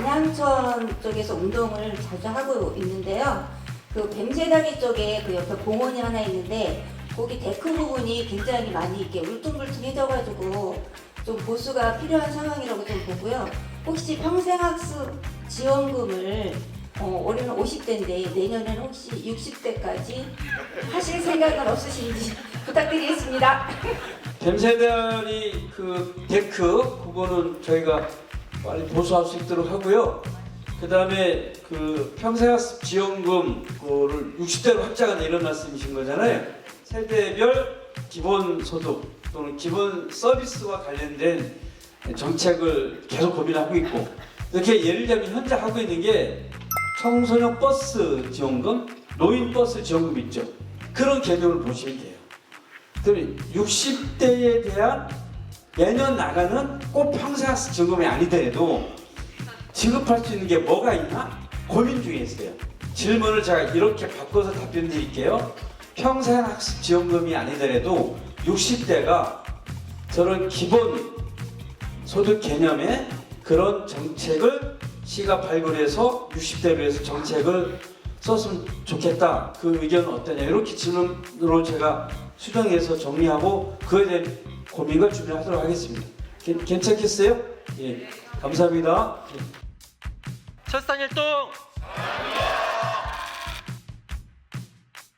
안양천 쪽에서 운동을 자주 하고 있는데요. 그 뱀새다기 쪽에 그 옆에 공원이 하나 있는데 거기 데크 부분이 굉장히 많이 이렇게 울퉁불퉁해져가지고 좀 보수가 필요한 상황이라고 좀 보고요. 혹시 평생학습 지원금을 어, 올해는 50대인데 내년에는 혹시 60대까지 하실 생각은 없으신지 부탁드리겠습니다. 뱀새다리 그 데크 그거는 저희가 빨리 보수할 수 있도록 하고요. 그 다음에 그 평생학습 지원금 그거를 60대로 확장한다 이런 말씀이신 거잖아요. 세대별 기본 소득 또는 기본 서비스와 관련된 정책을 계속 고민하고 있고 이렇게 예를 들면 현재 하고 있는 게 청소년 버스 지원금, 노인 버스 지원금 있죠. 그런 개념을 보시면 돼요. 그러면 60대에 대한 매년 나가는 꼭 평생학습 지원금이 아니더라도 지급할 수 있는 게 뭐가 있나 고민 중에 있어요. 질문을 제가 이렇게 바꿔서 답변 드릴게요. 평생 학습 지원금이 아니더라도 60대가 저런 기본 소득 개념의 그런 정책을 시가 발굴해서 60대로 해서 정책을 썼으면 좋겠다. 그 의견은 어떠냐. 이렇게 질문으로 제가 수정해서 정리하고 그에 대한 고민을 준비하도록 하겠습니다. 괜- 괜찮겠어요? 예. 감사합니다. 예. 철산일동